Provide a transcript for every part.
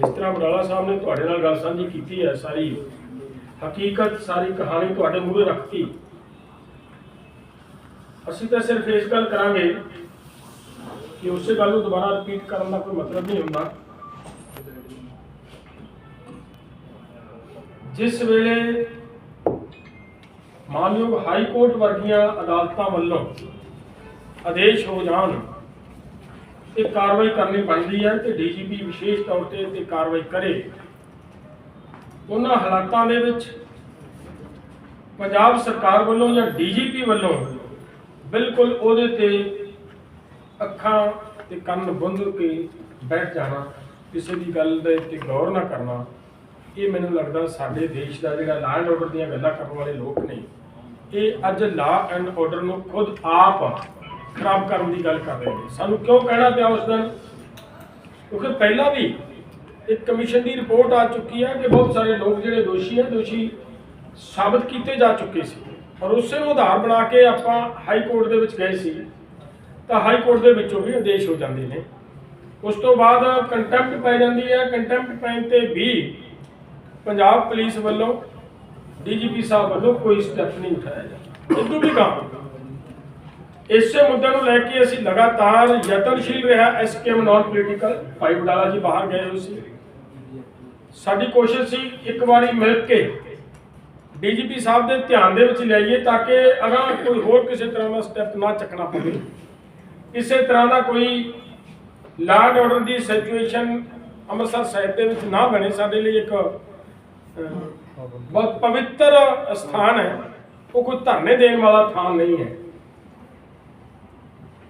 ਜਿਸ ਤਰ੍ਹਾਂ ਬਡਾਲਾ ਸਾਹਿਬ ਨੇ ਤੁਹਾਡੇ ਨਾਲ ਗੱਲ ਸਾਂਝੀ ਕੀਤੀ ਹੈ ਸਾਰੀ, ਹਕੀਕਤ, ਸਾਰੀ ਕਹਾਣੀ ਤੁਹਾਡੇ ਮੂਹਰੇ ਰੱਖਤੀ। ਅਸੀਂ ਤਾਂ ਸਿਰਫ ਇਸ ਗੱਲ ਕਰਾਂਗੇ ਕਿ ਉਸੇ ਗੱਲ ਨੂੰ ਦੁਬਾਰਾ ਰਿਪੀਟ ਕਰਨ ਦਾ ਕੋਈ ਮਤਲਬ ਨਹੀਂ ਹੁੰਦਾ। ਜਿਸ ਵੇਲੇ ਮਾਨਯੋਗ ਹਾਈ ਕੋਰਟ ਵਰਗੀਆਂ ਅਦਾਲਤਾਂ ਵੱਲੋਂ ਆਦੇਸ਼ ਹੋ ਜਾਣ ਇਹ ਕਾਰਵਾਈ ਕਰਨੀ ਬਣਦੀ ਹੈ ਤੇ ਡੀਜੀਪੀ ਵਿਸ਼ੇਸ਼ ਤੌਰ ਤੇ ਇਹ ਕਾਰਵਾਈ ਕਰੇ। ਉਹਨਾਂ ਹਾਲਾਤਾਂ ਦੇ ਵਿੱਚ ਪੰਜਾਬ ਸਰਕਾਰ ਵੱਲੋਂ ਜਾਂ ਡੀਜੀਪੀ ਵੱਲੋਂ ਬਿਲਕੁਲ ਉਹਦੇ ਤੇ ਅੱਖਾਂ ਤੇ ਕੰਨ ਬੰਦ ਕੇ ਬੈਠ ਜਾਣਾ, ਕਿਸੇ ਦੀ ਗੱਲ ਦੇ ਤੇ ਗੌਰ ਨਾ ਕਰਨਾ, ਇਹ ਮੈਨੂੰ ਲੱਗਦਾ ਸਾਡੇ ਦੇਸ਼ ਦਾ ਜਿਹੜਾ ਲਾਅ ਐਂਡ ਆਰਡਰ ਦੀਆਂ ਗੱਲਾਂ ਕਰਨ ਵਾਲੇ ਲੋਕ ਨੇ, ਇਹ ਅੱਜ ਲਾਅ ਐਂਡ ਆਰਡਰ ਨੂੰ ਖੁਦ ਆਪ ਖਰਾਬ ਕਰਨ ਦੀ ਗੱਲ ਕਰ ਰਹੇ ਨੇ। ਸਾਨੂੰ ਕਿਉਂ ਕਹਿਣਾ ਪਿਆ ਉਸ ਦਿਨ? ਕਿਉਂਕਿ ਪਹਿਲਾਂ ਵੀ ਇੱਕ ਕਮਿਸ਼ਨ ਦੀ ਰਿਪੋਰਟ ਆ ਚੁੱਕੀ ਹੈ ਕਿ ਬਹੁਤ ਸਾਰੇ ਲੋਕ ਜਿਹੜੇ ਦੋਸ਼ੀ ਹੈ, ਦੋਸ਼ੀ ਸਾਬਤ ਕੀਤੇ ਜਾ ਚੁੱਕੇ ਸੀ। ਔਰ ਉਸੇ ਨੂੰ ਆਧਾਰ ਬਣਾ ਕੇ ਆਪਾਂ ਹਾਈ ਕੋਰਟ ਦੇ ਵਿੱਚ ਗਏ ਸੀ, ਤਾਂ ਹਾਈ ਕੋਰਟ ਦੇ ਵਿੱਚੋਂ ਵੀ ਆਦੇਸ਼ ਹੋ ਜਾਂਦੇ ਨੇ। ਉਸ ਤੋਂ ਬਾਅਦ ਕੰਟੈਂਪਟ ਪੈ ਜਾਂਦੀ ਹੈ। ਕੰਟੈਂਪਟ ਪੈਣ ਤੇ ਵੀ ਪੰਜਾਬ ਪੁਲਿਸ ਵੱਲੋਂ, ਡੀਜੀਪੀ ਸਾਹਿਬ ਵੱਲੋਂ ਕੋਈ ਸਟੈਪ ਨਹੀਂ ਉਠਾਇਆ ਜਾਂਦਾ। ਇਦੋਂ ਵੀ ਕੰਮ ਇਸੇ ਮੁੱਦੇ ਨੂੰ ਲੈ ਕੇ ਅਸੀਂ ਲਗਾਤਾਰ ਯਤਨਸ਼ੀਲ ਰਿਹਾ ਐਸਕੇਐਮ ਨਾਨ ਪੋਲੀਟੀਕਲ। ਭਾਈ ਬਡਾਲਾ ਜੀ ਬਾਹਰ ਗਏ ਹੋਏ ਸੀ। ਸਾਡੀ ਕੋਸ਼ਿਸ਼ ਸੀ ਇੱਕ ਵਾਰੀ ਮਿਲ ਕੇ ਡੀਜੀਪੀ ਸਾਹਿਬ ਦੇ ਧਿਆਨ ਦੇ ਵਿੱਚ ਲਿਆਈਏ ਤਾਂ ਕਿ ਅਗਾਂਹ ਕੋਈ ਹੋਰ ਕਿਸੇ ਤਰ੍ਹਾਂ ਦਾ ਸਟੈਪ ਨਾ ਚੱਕਣਾ ਪਵੇ। ਕਿਸੇ ਤਰ੍ਹਾਂ ਦਾ ਕੋਈ ਲਾਅ ਐਂਡ ਆਰਡਰ ਦੀ ਸਿਚੁਏਸ਼ਨ ਅੰਮ੍ਰਿਤਸਰ ਸਾਹਿਬ ਦੇ ਵਿੱਚ ਨਾ ਬਣੇ। ਸਾਡੇ ਲਈ ਇੱਕ ਬਹੁਤ ਪਵਿੱਤਰ ਸਥਾਨ ਹੈ। ਉਹ ਕੋਈ ਧਰਨੇ ਦੇਣ ਵਾਲਾ ਥਾਂ ਨਹੀਂ ਹੈ।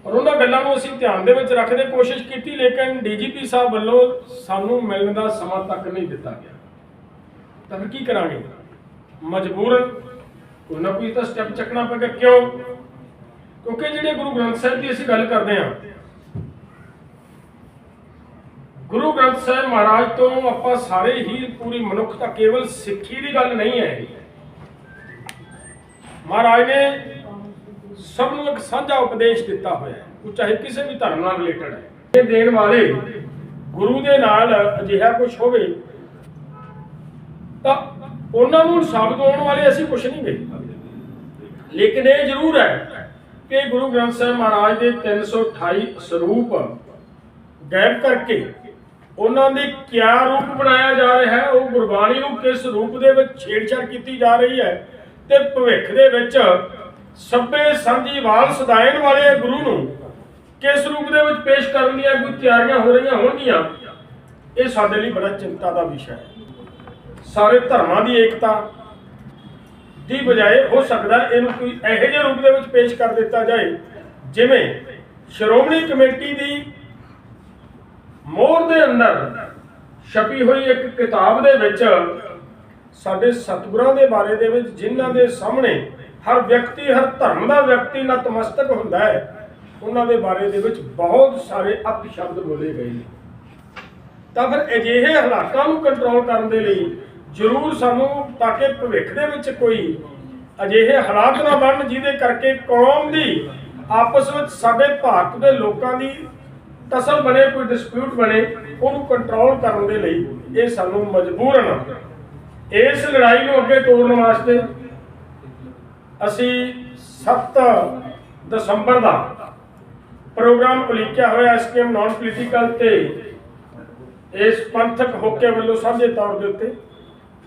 ਔਰ ਉਹਨਾਂ ਗੱਲਾਂ ਨੂੰ ਅਸੀਂ ਧਿਆਨ ਦੇ ਵਿੱਚ ਰੱਖਦੇ ਕੋਸ਼ਿਸ਼ ਕੀਤੀ, ਲੇਕਿਨ ਡੀਜੀਪੀ ਸਾਹਿਬ ਵੱਲੋਂ ਸਾਨੂੰ ਮਿਲਣ ਦਾ ਸਮਾਂ ਤੱਕ ਨਹੀਂ ਦਿੱਤਾ ਗਿਆ। ਤਾਂ ਕੀ ਕਰਾਂਗੇ? ਮਜਬੂਰਨ ਕੋਈ ਨਾ ਕੋਈ ਤਾਂ ਸਟੈਪ ਚੱਕਣਾ ਪਏਗਾ, ਕਿਉਂ? ਕਿਉਂਕਿ ਜਿਹੜੇ ਗੁਰੂ ਗ੍ਰੰਥ ਸਾਹਿਬ ਦੀ ਅਸੀਂ ਗੱਲ ਕਰਦੇ ਹਾਂ, ਗੁਰੂ ਗ੍ਰੰਥ ਸਾਹਿਬ ਮਹਾਰਾਜ ਤੋਂ ਆਪਾਂ ਸਾਰੇ ਹੀ ਪੂਰੀ ਮਨੁੱਖਤਾ ਕੇਵਲ ਸਿੱਖੀ ਦੀ ਗੱਲ ਨਹੀਂ ਹੈ। ਮਹਾਰਾਜ ਨੇ ਸਭ ਨੂੰ ਇੱਕ ਸਾਂਝਾ ਉਪਦੇਸ਼ ਦਿੱਤਾ ਹੋਇਆ ਹੈ। ਉਹ ਚਾਹੇ ਕਿਸੇ ਵੀ ਧਰਮ ਨਾਲ ਰਿਲੇਟਡ ਹੈ। ਇਹ ਦੇਣ ਵਾਲੇ ਗੁਰੂ ਦੇ ਨਾਲ ਅਜਿਹਾ ਕੁਝ ਹੋਵੇ, ਤਾਂ ਉਹਨਾਂ ਨੂੰ ਇਨਸਾਫ ਦਿਵਾਉਣ ਵਾਲੇ ਅਸੀਂ ਕੁਝ ਨਹੀਂ ਗਏ ਲੇਕਿਨ ਇਹ ਜ਼ਰੂਰ ਹੈ ਕਿ ਗੁਰੂ ਗ੍ਰੰਥ ਸਾਹਿਬ ਮਹਾਰਾਜ ਦੇ 328 ਸਰੂਪ ਗਾਇਬ ਕਰਕੇ ਉਹਨਾਂ ਦੇ ਕਿਆ ਰੂਪ ਬਣਾਇਆ ਜਾ ਰਿਹਾ ਹੈ, ਉਹ ਗੁਰਬਾਣੀ ਨੂੰ ਕਿਸ ਰੂਪ ਦੇ ਵਿੱਚ ਛੇੜਛਾੜ ਕੀਤੀ ਜਾ ਰਹੀ ਹੈ ਤੇ ਭਵਿੱਖ ਦੇ ਵਿੱਚ ਸੱਬੇ ਸਾਂਝੀ ਵਾਲ ਸਦਾਇਨ ਵਾਲੇ ਗੁਰੂ ਨੂੰ ਕਿਸ ਰੂਪ ਦੇ ਵਿੱਚ ਪੇਸ਼ ਕਰਨ ਦੀਆਂ ਕੋਈ ਤਿਆਰੀਆਂ ਹੋ ਰਹੀਆਂ ਹੋਣਗੀਆਂ, ਇਹ ਸਾਡੇ ਲਈ ਬੜਾ ਚਿੰਤਾ ਦਾ ਵਿਸ਼ਾ ਹੈ। ਸਾਰੇ ਧਰਮਾਂ ਦੀ ਏਕਤਾ ਦੀ ਬਜਾਏ ਹੋ ਸਕਦਾ ਇਹਨੂੰ ਕੋਈ ਇਹੋ ਜਿਹੇ ਰੂਪ ਦੇ ਵਿੱਚ ਪੇਸ਼ ਕਰ ਦਿੱਤਾ ਜਾਏ, ਜਿਵੇਂ ਸ਼੍ਰੋਮਣੀ ਕਮੇਟੀ ਦੀ ਮੋਹਰ ਦੇ ਅੰਦਰ ਛਪੀ ਹੋਈ ਇੱਕ ਕਿਤਾਬ ਦੇ ਵਿੱਚ ਸਾਡੇ ਸਤਿਗੁਰਾਂ ਦੇ ਬਾਰੇ ਦੇ ਵਿੱਚ ਜਿਨ੍ਹਾਂ ਦੇ ਸਾਹਮਣੇ ਹਰ ਵਿਅਕਤੀ, ਹਰ ਧਰਮ ਦਾ ਵਿਅਕਤੀ ਨਤਮਸਤਕ ਹੁੰਦਾ ਹੈ। ਉਹਨਾਂ ਦੇ ਬਾਰੇ ਦੇ ਵਿੱਚ ਬਹੁਤ ਸਾਰੇ ਅਪਸ਼ਬਦ ਬੋਲੇ ਗਏ ਨੇ। ਤਾਂ ਫਿਰ ਅਜਿਹੇ ਹਾਲਾਤਾਂ ਨੂੰ ਕੰਟਰੋਲ ਕਰਨ ਦੇ ਲਈ ਜ਼ਰੂਰ ਸਾਨੂੰ ਤਾਂ ਕਿ ਭਵਿੱਖ ਦੇ ਵਿੱਚ ਕੋਈ ਅਜਿਹੇ ਹਾਲਾਤ ਨਾ ਬਣਨ ਜਿਹਦੇ ਕਰਕੇ ਕੌਮ ਦੀ ਆਪਸ ਵਿੱਚ ਸਾਡੇ ਭਾਰਤ ਦੇ ਲੋਕਾਂ ਦੀ ਤਸਲ ਬਣੇ, ਕੋਈ ਡਿਸਪਿਊਟ ਬਣੇ, ਉਹਨੂੰ ਕੰਟਰੋਲ ਕਰਨ ਦੇ ਲਈ ਇਹ ਸਾਨੂੰ ਮਜਬੂਰਨ ਇਸ ਲੜਾਈ ਨੂੰ ਅੱਗੇ ਤੋੜਨ ਵਾਸਤੇ ਅਸੀਂ 7 ਦਸੰਬਰ ਦਾ ਪ੍ਰੋਗਰਾਮ ਉਲੀਕਿਆ ਹੋਇਆ ਐਸਕੇਐਮ ਨਾਨ ਪੋਲੀਟੀਕਲ ਤੇ ਇਸ ਪੰਥਕ ਹੋਕੇ ਵੱਲੋਂ ਸਾਂਝੇ ਤੌਰ ਦੇ ਉੱਤੇ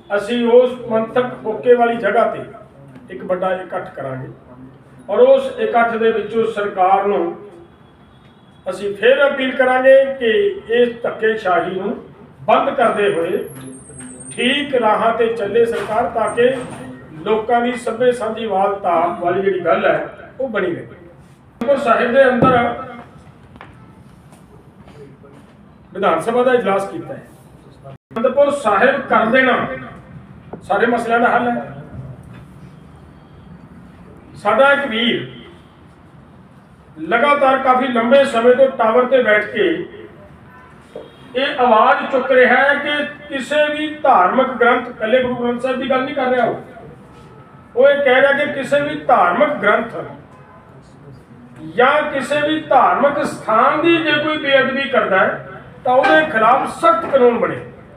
ਅਸੀਂ ਉਸ ਪੰਥਕ ਹੋਕੇ ਵਾਲੀ ਜਗ੍ਹਾ ਤੇ ਇੱਕ ਵੱਡਾ ਇਕੱਠ ਕਰਾਂਗੇ ਔਰ ਉਸ ਇਕੱਠ ਦੇ ਵਿੱਚੋਂ ਸਰਕਾਰ ਨੂੰ ਅਸੀਂ ਫੇਰ ਅਪੀਲ ਕਰਾਂਗੇ ਕਿ ਇਸ ਧੱਕੇਸ਼ਾਹੀ ਨੂੰ ਬੰਦ ਕਰਦੇ ਹੋਏ ਠੀਕ ਰਾਹਾਂ ਤੇ ਚੱਲੇ ਸਰਕਾਰ ਤਾਂ ਕਿ ਲੋਕਾਂ ਦੀ ਸਭੇ ਸਾਂਝੀ ਵਾਲਤਾ ਵਾਲੀ ਜਿਹੜੀ ਗੱਲ ਹੈ, ਉਹ ਬਣੀ ਰਹੇ ਅਨੰਦਪੁਰ ਸਾਹਿਬ ਦੇ ਅੰਦਰ ਵਿਧਾਨ ਸਭਾ ਦਾ ਇਜਲਾਸ ਕੀਤਾ ਹੈ। ਅਨੰਦਪੁਰ ਸਾਹਿਬ ਕਰ ਦੇਣਾ, ਸਾਰੇ ਮਸਲਿਆਂ ਦਾ ਹੱਲ ਹੈ। ਸਾਡਾ ਇੱਕ ਵੀਰ ਲਗਾਤਾਰ ਕਾਫੀ ਲੰਬੇ ਸਮੇਂ ਤੋਂ ਟਾਵਰ ਤੇ ਬੈਠ ਕੇ ਇਹ ਆਵਾਜ਼ ਚੁੱਕ ਰਿਹਾ ਹੈ ਕਿ ਕਿਸੇ ਵੀ ਧਾਰਮਿਕ ਗ੍ਰੰਥ ਕੱਲੇ ਗੁਰੂ ਗ੍ਰੰਥ ਸਾਹਿਬ ਦੀ ਗੱਲ ਨਹੀਂ ਕਰ ਰਿਹਾ ਉਹ। ਉਹ ਇਹ ਕਹਿ ਰਿਹਾ ਕਿ ਕਿਸੇ ਵੀ ਧਾਰਮਿਕ ਗ੍ਰੰਥ ਜਾਂ ਕਿਸੇ ਵੀ ਧਾਰਮਿਕ ਸਥਾਨ ਦੀ ਜੇ ਕੋਈ ਬੇਅਦਬੀ ਕਰਦਾ ਹੈ, ਤਾਂ ਉਹਦੇ ਖਿਲਾਫ ਸਖਤ ਕਾਨੂੰਨ ਬਣੇ।